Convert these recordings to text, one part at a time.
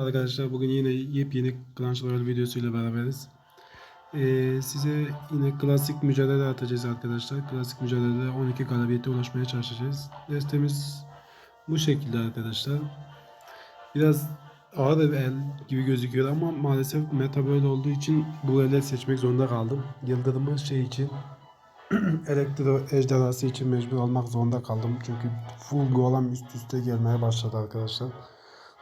Arkadaşlar bugün yine yepyeni Clash Royale videosuyla beraberiz. Ee, size yine klasik mücadele atacağız arkadaşlar. Klasik mücadelede 12 galibiyete ulaşmaya çalışacağız. Destemiz bu şekilde arkadaşlar. Biraz ağır bir el gibi gözüküyor ama maalesef meta böyle olduğu için bu eli seçmek zorunda kaldım. Yıldırımı şey için elektro ejderhası için mecbur olmak zorunda kaldım. Çünkü full golem üst üste gelmeye başladı arkadaşlar.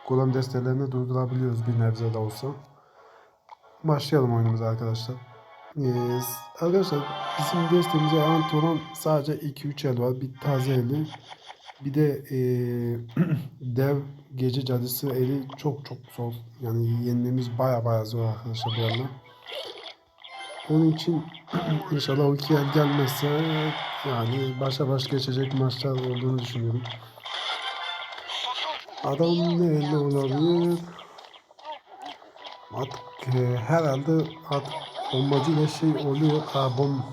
Golem destelerini durdurabiliyoruz bir nebze de olsa. Başlayalım oyunumuza arkadaşlar. Ee, arkadaşlar bizim destemize anti olan sadece 2-3 el var. Bir taze eli. Bir de ee, dev gece cadısı eli çok çok zor. Yani yenmemiz baya baya zor arkadaşlar bu ele. Onun için inşallah o iki el gelmezse yani başa baş geçecek maçlar olduğunu düşünüyorum. Adam ne olabilir? Artık e, herhalde artık bombacıyla şey oluyor. Ha, bom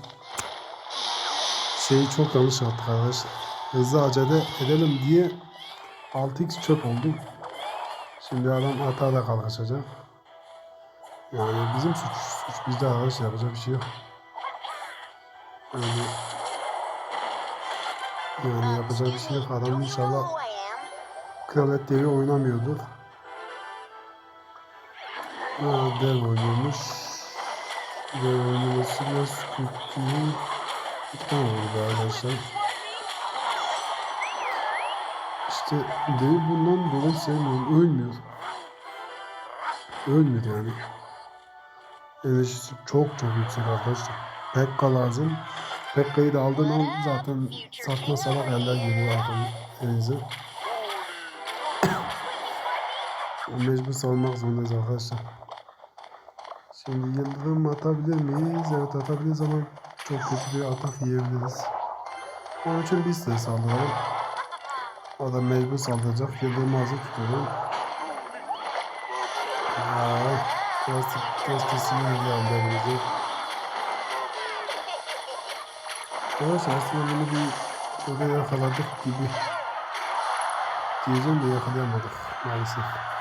şeyi çok yanlış yaptık arkadaşlar. Hızlı acele edelim diye 6x çöp oldu. Şimdi adam hata da kalkacak. Yani bizim suç, suç bizde arkadaşlar yapacak bir şey yok. Yani, yani yapacak bir şey yok. Adam inşallah Kraliyet devi oynamıyordu. Ha, dev oynuyormuş. Dev oynaması biraz kötü. Bir tane oldu arkadaşlar. İşte devi bundan dolayı sevmiyorum. Ölmüyor. Ölmüyor yani. Enerjisi çok çok yüksek arkadaşlar. Pekka lazım. Pekka'yı da aldın al zaten saçma salak eller geliyor arkamda elinize. Mecbur savunmak zorundayız arkadaşlar. Şimdi yıldırım atabilir miyiz? Evet atabiliriz ama çok kötü bir atak yiyebiliriz. Onun için biz de saldıralım. O da mecbur saldıracak. Yıldırımı hazır tutuyorum. Aa, klasik testesini geldi elimize. Arkadaşlar aslında bunu bir burada yakaladık gibi. Diyeceğim de yakalayamadık maalesef.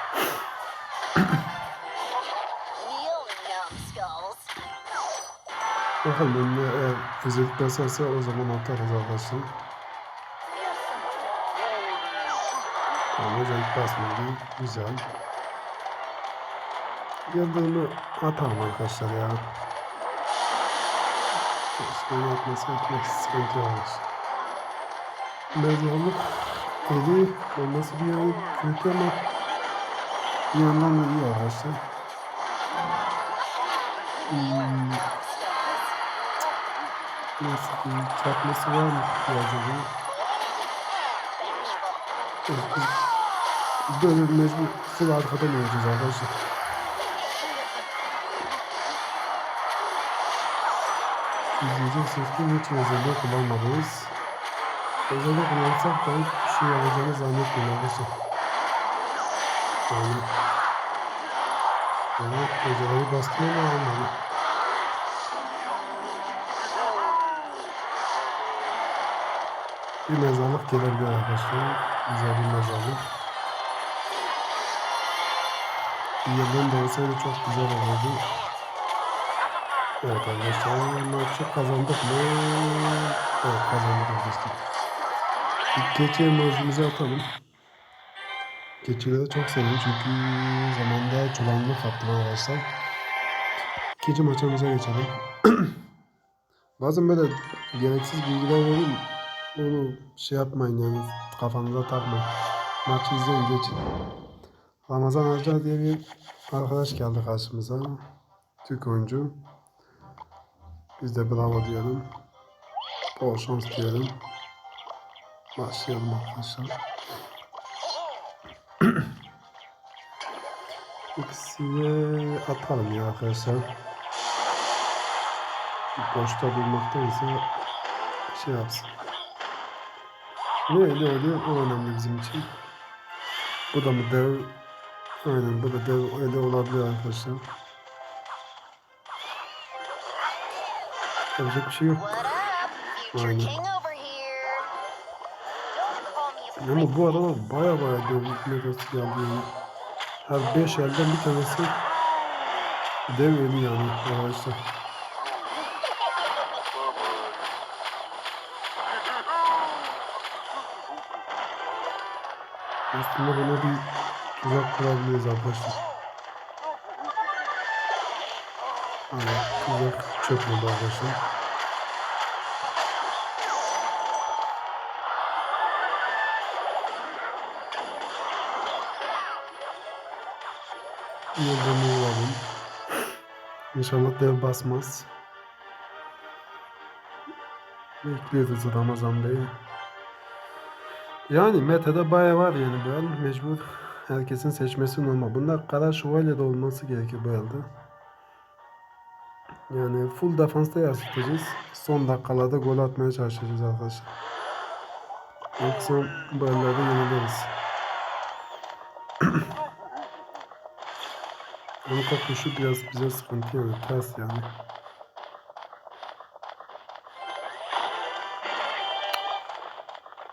Bakalım önüne eğer özellik basarsa o zaman atarız arkadaşlar. Tamam özellik basmadı. Güzel. Yıldırımı atalım arkadaşlar ya. Keşke onu atması etmek sıkıntı olmuş. Mezarlık eli olması bir yani kötü ama bir yandan da iyi arkadaşlar. Hmm. Nasıl diyeyim? Çarpması var mı acaba? Evet, böyle mecbur full arkadan oynayacağız arkadaşlar. İzleyeceksiniz ki hiç özelliği kullanmadınız. Özelliği kullansak da hiçbir şey yapacağını zannetmiyorum arkadaşlar. Yani Evet, özelliği bastım ama olmadı. Bir mezarlık gelebilir arkadaşlar. Güzel bir mezarlık. Bir yıldan da olsaydı çok güzel olurdu. Evet arkadaşlar maçı kazandık mı? Evet kazandık arkadaşlar. Bir keçi enerjimizi atalım. Keçileri çok seviyorum çünkü zamanda çobanlık yaptım arkadaşlar. İkinci maçımıza geçelim. Bazen böyle gereksiz bilgiler vereyim. Onu şey yapmayın yani kafanıza takmayın. Maçı izleyin geçin. Ramazan Arca diye bir arkadaş geldi karşımıza. Türk oyuncu. Biz de bravo diyelim. Bol şans diyelim. Başlayalım arkadaşlar. İkisiye atalım ya arkadaşlar. Boşta durmaktansa şey yapsın. Ne öyle oluyor o önemli bizim için. Bu da mı dev? Aynen bu da dev öyle olabilir arkadaşlar. Yapacak bir şey yok. Aynen. Ama bu adama baya baya dev metası geldi yani. Her 5 elden bir tanesi dev ölü yani arkadaşlar. Aslında buna bir tuzak kurabiliriz arkadaşlar. Evet, tuzak çökmedi arkadaşlar. Yıldırımı alalım. İnşallah dev basmaz. Bekliyoruz Ramazan Bey'i. Yani metada bayağı var yani bu el. Mecbur herkesin seçmesi normal. Bunda kara şövalye de olması gerekir bu elde. Yani full defansta yansıtacağız. Son dakikalarda gol atmaya çalışacağız arkadaşlar. Yoksa bu ellerde yenileriz. Onun kokuşu biraz bize sıkıntı yani ters yani.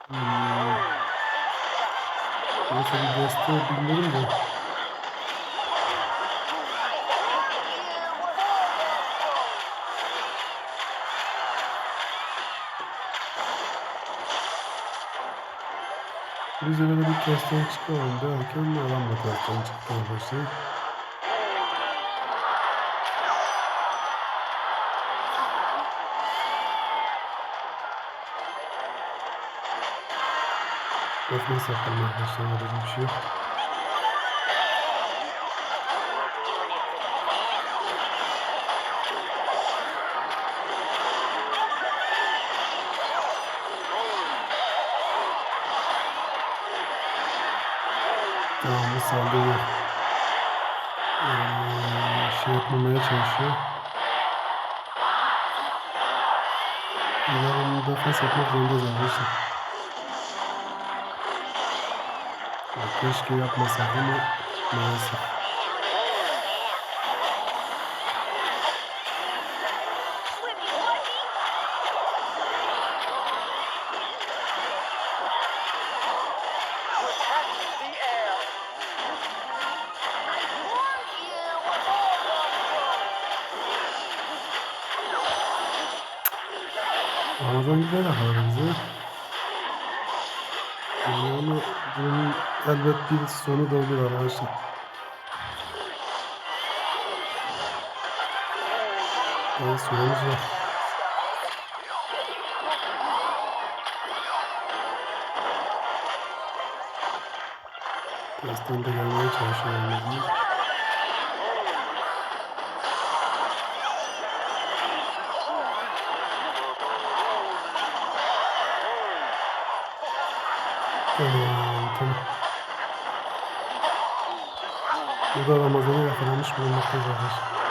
Hmm. Nasıl bir desteği bilmiyorum da. Biz de bir testten çıkalım derken adam da testten çıktı arkadaşlar. Defans yapalım arkadaşlar. Böyle bir şey yok. Devamlı saldırı ee, şey yapmamaya çalışıyor. Devamlı defans yapmak zorundayız arkadaşlar. Keşke yapmasak ama maalesef. Bir sonu da olur arkadaşlar. Daha süremiz var. Tersten de gelmeye çalışıyorum. Burada Ramazan'ı yakalamış bulunmaktayız arkadaşlar.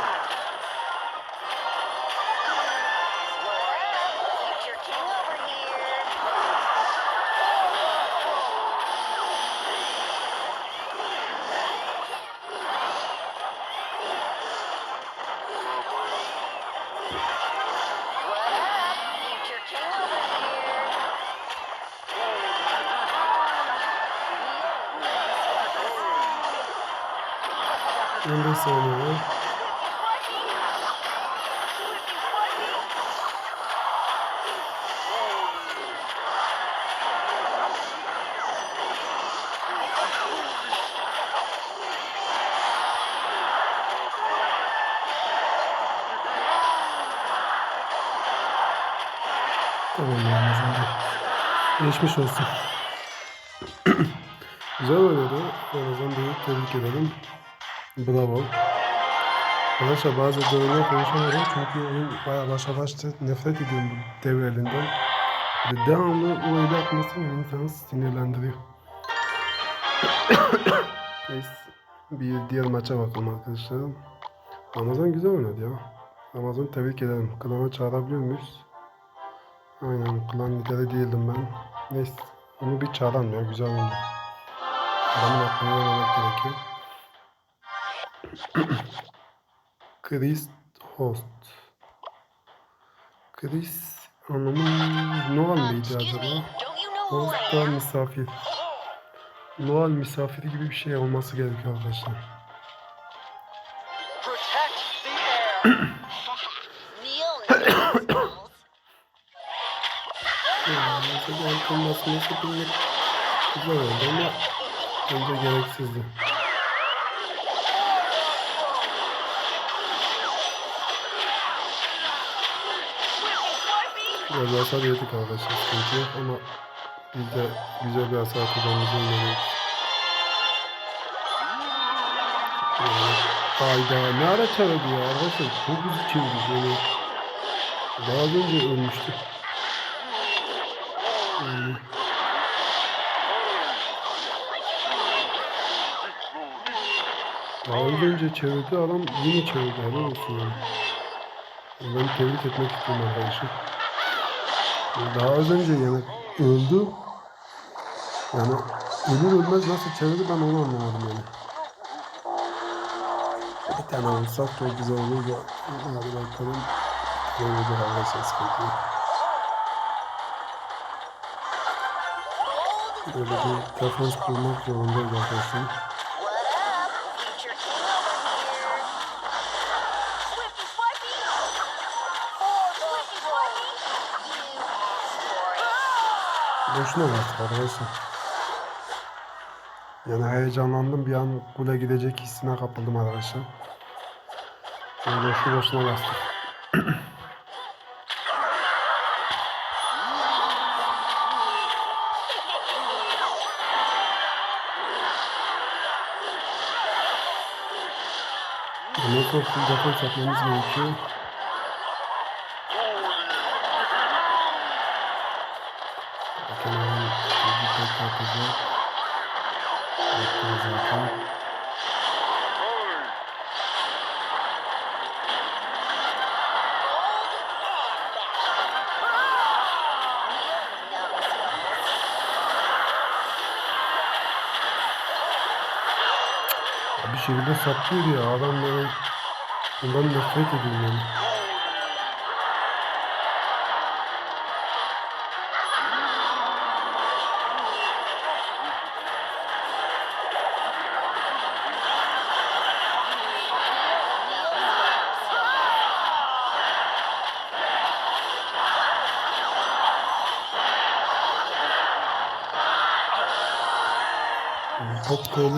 11 saniye var. Tamam yani. Geçmiş olsun. Güzel oynadı. En azından büyük tebrik edelim. Bravo. Arkadaşlar bazı dönemler konuşamıyorum çünkü oyun bayağı başa başta nefret ediyorum bu devrelinden. Ve devamlı o öyle atması beni insanı sinirlendiriyor. Neyse bir diğer maça bakalım arkadaşlar. Ramazan güzel oynadı ya. Ramazan tebrik ederim. Klana çağırabiliyor muyuz? Aynen klan lideri değildim ben. Neyse onu bir çağıralım ya güzel oynadı. Adamın hakkını yememek gerekiyor. Chris Host. Chris anlamı Nolan mıydı Excuse acaba? Host da misafir. Noel misafiri gibi bir şey olması gerekiyor arkadaşlar. Mesela nasıl bilmek güzel oldu ama bence gereksizdi. Biraz hasar yedik arkadaşlar sıkıntı ama biz de güzel bir hasar kazanımızı. Yani, Hayda ne ara çevirdi ya arkadaşlar çok hızlı çevirdi yani. Daha önce ölmüştü. Yani. Daha önce çevirdi adam yine çevirdi helal olsun yani. Ben tebrik etmek istiyorum arkadaşım. Daha az önce yani öldü. Yani ölür ölmez nasıl çevirdi ben onu anlamadım yani. Bir tane olsak çok güzel olur da hadi bakalım. Ne olacak arkadaşlar sıkıntı yok. Böyle bir defans kurmak zorundayız arkadaşlar. What up? Future king over here. Swifty Swifty. Oh, Swifty Swifty. You asked for it. Boşuna bastık arkadaşlar. Yani heyecanlandım bir an kule gidecek hissine kapıldım arkadaşlar. Yani boşu boşuna bastık. Ondan sonra full defans gerekiyor. Bir şekilde saplıyor ya adam bundan nefret ediyorum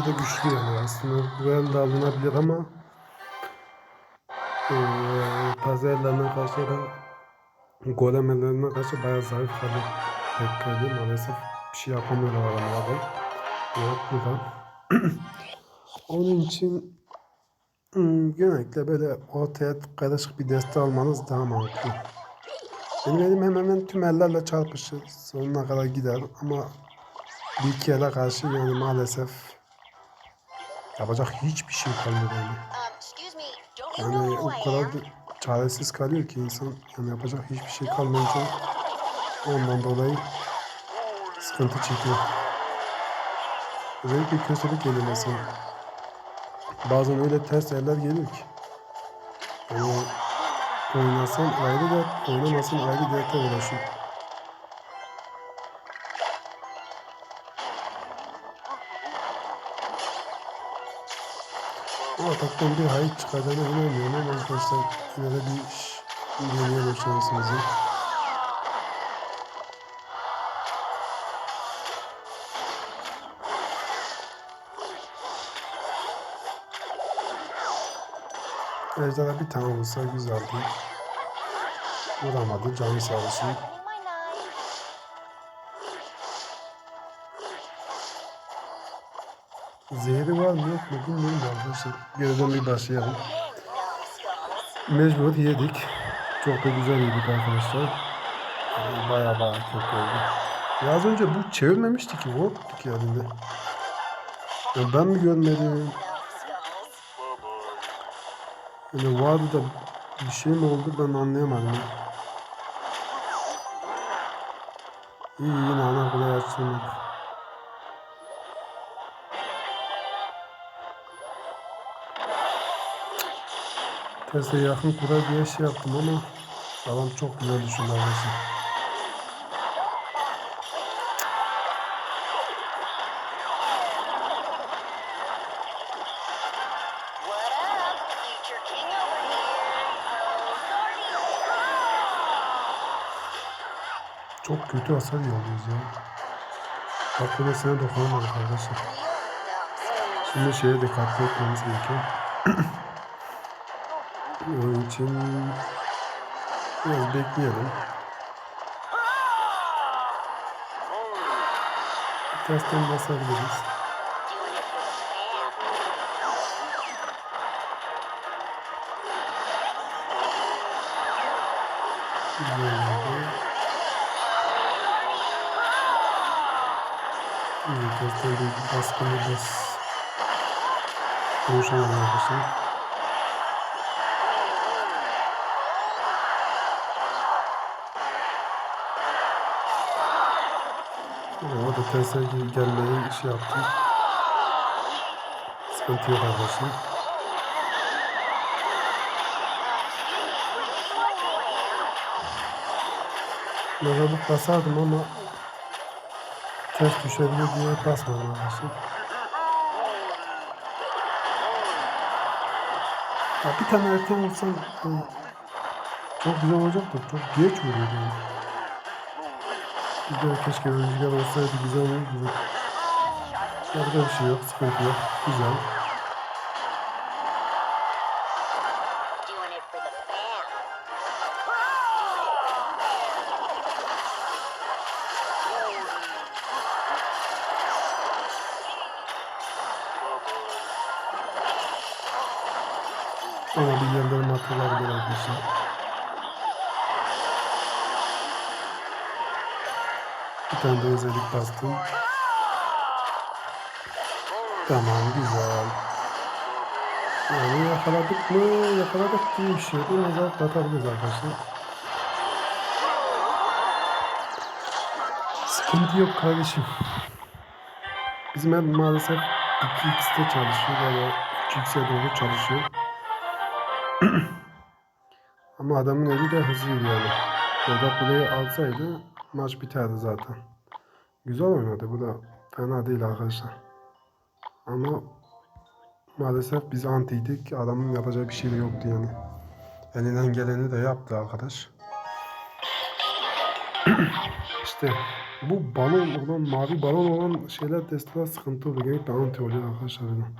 da güçlü yani aslında duel de alınabilir ama eee pazarlarına karşı da golemelerine karşı bayağı zayıf kalıyor. Bekledim maalesef bir şey yapamıyorlar adamlar Ne yaptı da. Onun için genellikle böyle ortaya karışık bir deste almanız daha mantıklı. Benim elim hemen hemen tüm ellerle çarpışır. Sonuna kadar gider ama bir iki karşı yani maalesef yapacak hiçbir şey yani. Um, you Yani o kadar da çaresiz kalıyor ki insan yani yapacak hiçbir şey kalmayınca ondan dolayı sıkıntı çekiyor. Özellikle geliyor mesela. Bazen öyle ters yerler geliyor ki. Yani oynasan ayrı dert, oynamasan ayrı dertte uğraşıyor. Ataktan bir hayır çıkacağına inanmıyorum ama arkadaşlar yine de bir deneyelim şansımızı. Ejderha bir tane olsa güzeldi. Vuramadı canı sağ olsun. Zehri var mı yok mu bilmiyorum da arkadaşlar. Geriden bir başlayalım. Mecbur yedik. Çok da güzel yedik arkadaşlar. Yani Baya baya kötü oldu. Ya az önce bu çevirmemişti ki. Korktu ki elinde. Ya ben mi görmedim? Yani vardı da bir şey mi oldu ben anlayamadım. ya. İyi yine ana kuleye açtım. Kese yakın kurar diye şey yaptım ama adam çok güzel düşündü arkadaşlar. Çok kötü hasar yiyoruz ya. Bak bu sene dokunamadık arkadaşlar. Şimdi şeye dikkatli etmemiz gerekiyor. Onun için biraz bekleyelim. Tersten basabiliriz. Fam. Böyle. Bir baskını bas. Konuşamadım arkadaşlar. O da terse gelmeyi şey yaptı. Sıkıntı yok arkadaşlar. Nazarlık basardım ama ters düşebilir diye basmadım arkadaşlar. Ya bir tane erken olsam e, çok güzel olacaktı. Çok geç vuruyordu yani. De keşke rüzgar olsaydı güzel olurdu. Yapacak bir şey yok, sıkıntı yok. Güzel. Yakaladık mı? Yakaladık diye bir şey yok. Nazar atabiliriz arkadaşlar. Sıkıntı yok kardeşim. Bizim ev maalesef 2x'te çalışıyor. Yani 3x'e doğru çalışıyor. Ama adamın eli de hızlıydı yani. Orada kuleyi alsaydı maç biterdi zaten. Güzel oynadı bu da fena değil arkadaşlar. Ama maalesef biz antiydik. Adamın yapacağı bir şey de yoktu yani. Elinden geleni de yaptı arkadaş. işte bu balon olan mavi balon olan şeyler testler sıkıntı oluyor. Genellikle anti oluyor arkadaşlar. benim.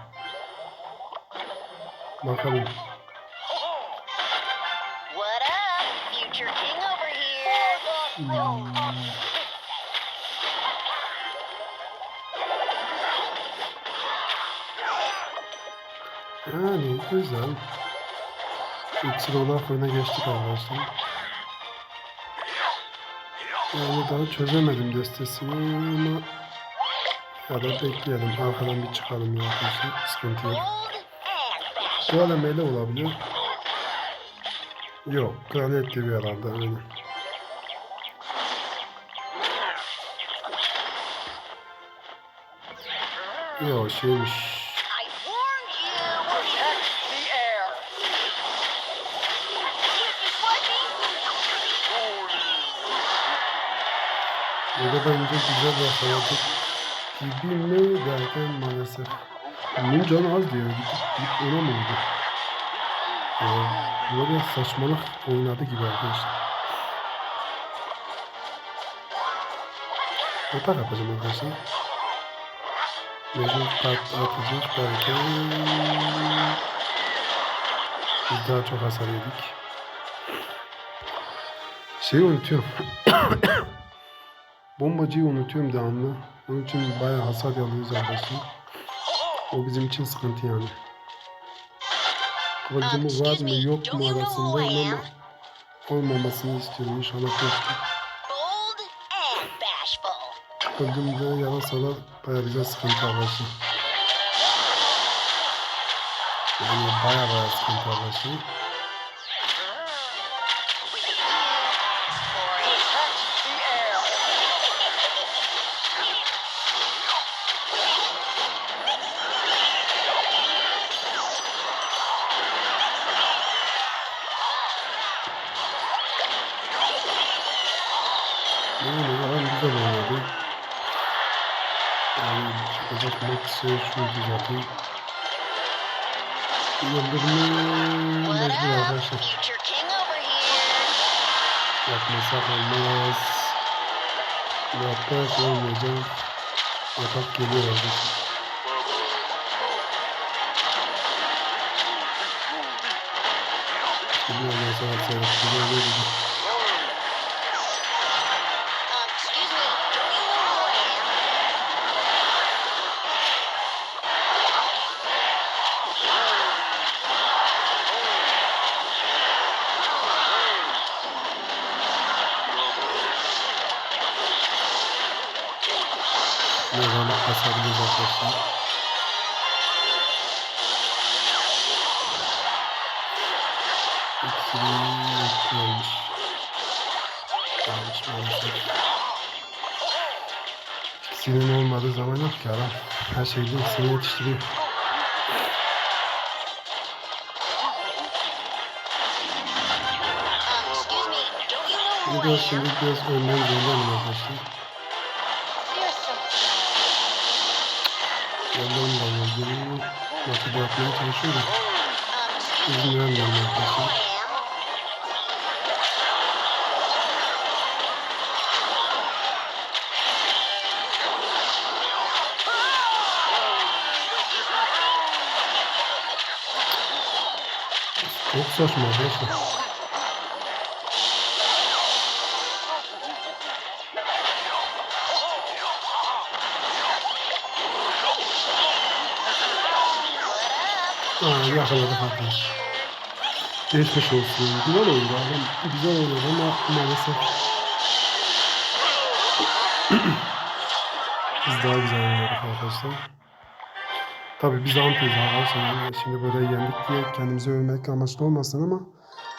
Bakalım. What up? Future king over here. Yani güzel. İlk sıralar öne geçtik arkadaşlar. Yani daha çözemedim destesini ama ya da bekleyelim. Arkadan bir çıkalım ya arkadaşlar. Sıkıntı yok. Bu alemeli olabilir. Yok. Kraliyet gibi herhalde. Aynen. Yok şeymiş. Burada bence güzel yakaladık gibi mi derken maalesef. Bunun canı az diyor. Gidip, gidip oldu? Ee, böyle saçmalık oynadı gibi arkadaşlar. Atak yapacağım arkadaşlar. Mecbur kart atacak belki. Biz daha çok hasar yedik. Şeyi unutuyorum. Bombacıyı unutuyorum devamlı. Onun için bayağı hasar alıyoruz arkadaşlar. O bizim için sıkıntı yani. Kıvılcımı var mı yok mu arasındayım ama olmamasını istiyorum. İnşallah yoktur. Kıvılcımda yarasalar bayağı bize sıkıntı arkadaşlar. Yani bayağı bayağı sıkıntı arkadaşlar. Yani adam güzel oynadı. Yani yapacak maç şey şuydu zaten. Yıldırımı What mecbur arkadaşlar. Yapmasak olmaz. Hatta olmayacağım. Atak geliyor arkadaşlar. Gidiyor ondan sonra seyret. Gidiyor arkadaşlar. İkisinin maalesef. Olmadığı zaman yok ki adam. Her şeyde ikisini yetiştiriyor. Şimdi biraz önden zorlayalım arkadaşlar. Önden zorlayalım. Nasıl yapmaya çalışıyorum. Um, İzin vermiyorum arkadaşlar. Çok saçma arkadaşlar. Aa, yakaladık arkadaş. Geçmiş olsun. Güzel oldu adam. Güzel oldu ama maalesef biz daha güzel oynadık arkadaşlar. Tabii biz antiyiz arkadaşlar. Şimdi burada yendik diye kendimizi övmek amaçlı olmasın ama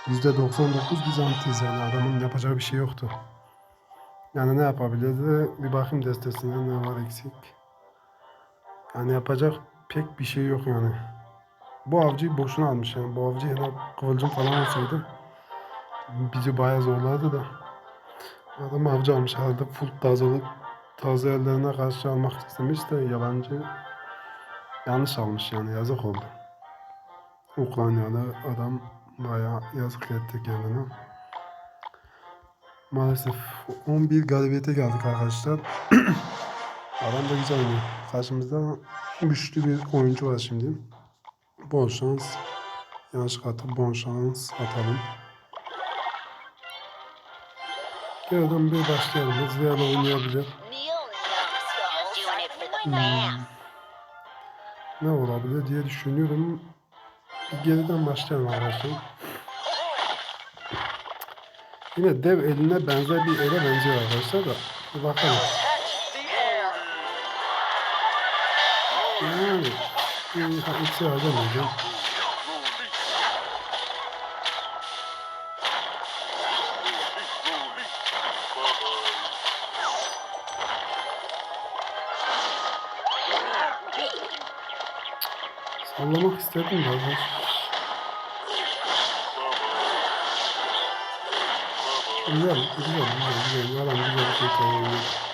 %99 biz antiyiz yani adamın yapacağı bir şey yoktu. Yani ne yapabilirdi? Bir bakayım destesinde ne var eksik. Yani yapacak pek bir şey yok yani. Bu avcıyı boşuna almış yani. Bu avcı yine kıvılcım falan olsaydı bizi bayağı zorlardı da. Adam avcı almış herhalde full tazelik taze ellerine karşı almak istemiş de yabancı yanlış almış yani yazık oldu. Ukraynalı adam bayağı yazık etti kendine. Maalesef 11 galibiyete geldik arkadaşlar. adam da güzel oynuyor. Karşımızda güçlü bir oyuncu var şimdi. Bol şans. Yanlış atıp bol şans atalım. Geldim bir başlayalım. Hızlı yana oynayabilir. Hmm. Ne olabilir diye düşünüyorum. Bir geriden başlayalım arkadaşlar. Yine dev eline benzer bir ele benziyor arkadaşlar da. Bir bakalım. Bir ha, eksi harcamayacağım. Sallamak istedim de arkadaş. Güzel, güzel, güzel, güzel. Yalan güzel bir şey söylüyor.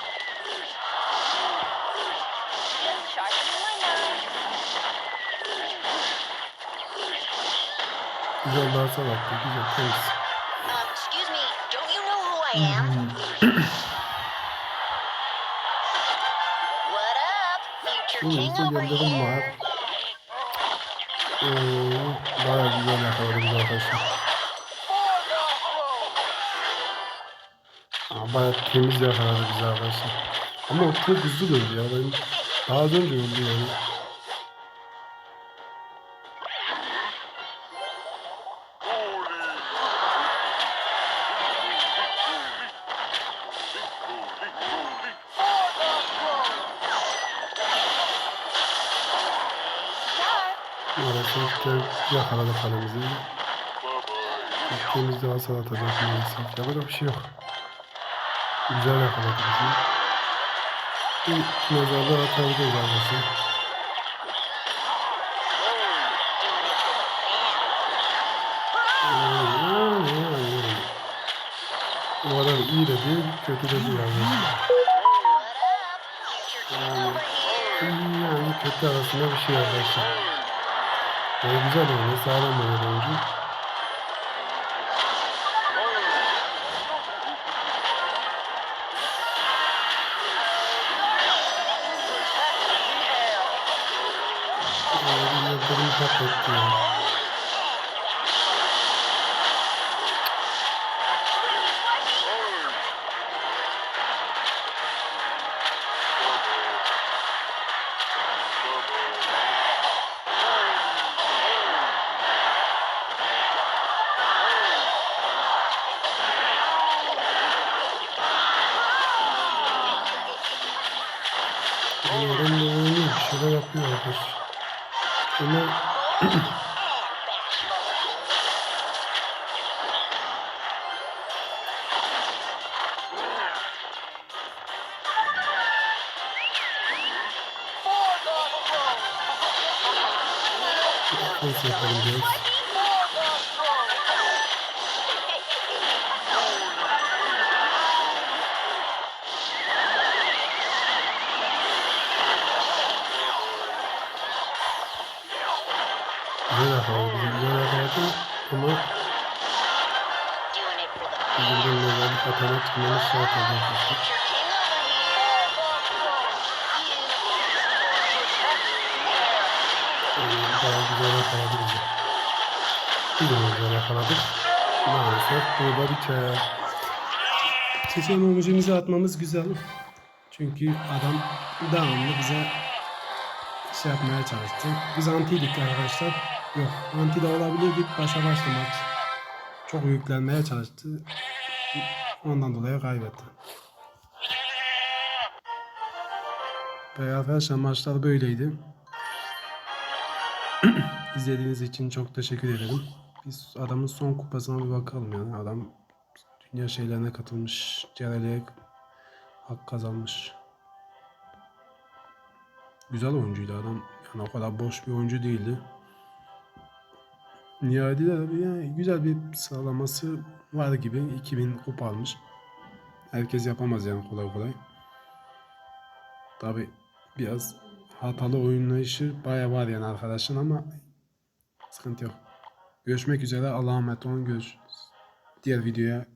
Am? What up, future king Hızlı over yıldırım var. here? Ee, bayağı güzel yakaladı biz arkadaşlar. Aa, bayağı temiz yakaladı bizi arkadaşlar. Ama çok hızlı döndü ya. Ben daha az önce öldü yani. Yakaladı kalemizi. Gittiğimizde hasar atacak maalesef. Yapacak bir şey yok. Güzel yakaladı bizi. Bir mezarda atabiliriz arkadaşlar. Yani, yani, yani. Bu adam iyi de değil, kötü de değil arkadaşlar. Over here? Yani kötü arasında bir şey arkadaşlar. Yani güzel oynuyor, sağlam oynuyor oyuncu. Nasıl yapalım diyoruz. Güzel yapalım, güzel yapalım ama mezarlık atana çıkmamız şart arkadaşlar. Daha güzel yapabiliriz. Biz onu güzel yakaladık. Maalesef burada biter. Seçen omuzumuzu atmamız güzel. Çünkü adam devamlı bize şey yapmaya çalıştı. Biz antiydik arkadaşlar. Yok anti de olabilirdik. Başa başla maç. Çok yüklenmeye çalıştı. Ondan dolayı kaybetti. Ve arkadaşlar maçlar böyleydi. İzlediğiniz için çok teşekkür ederim. Biz adamın son kupasına bir bakalım yani. Adam dünya şeylerine katılmış. CRL'ye hak kazanmış. Güzel oyuncuydu adam. Yani o kadar boş bir oyuncu değildi. Nihayetinde de yani güzel bir sıralaması var gibi. 2000 kupa almış. Herkes yapamaz yani kolay kolay. Tabi biraz hatalı oynayışı baya var yani arkadaşın ama sıkıntı yok. Görüşmek üzere. Allah'a emanet olun. Görüşürüz. Diğer videoya